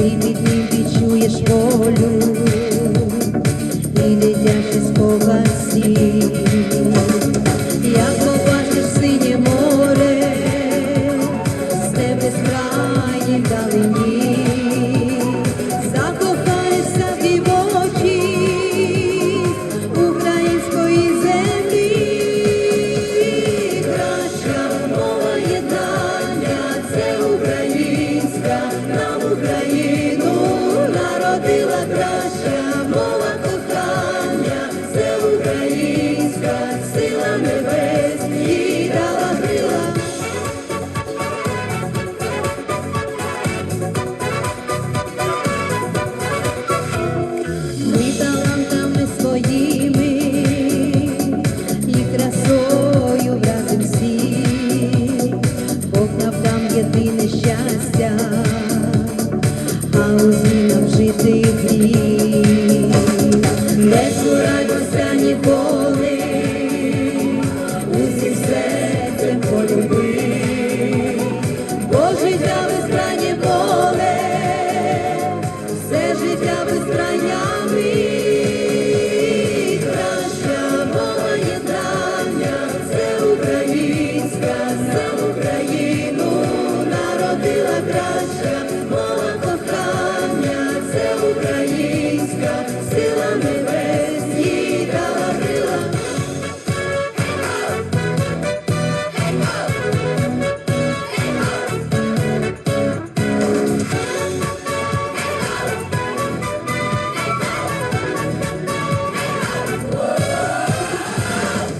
ти відчуєш волю, і дитячу і нещастя, а у змінах жити хліб, не скурайтеся ніколи.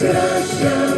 краща.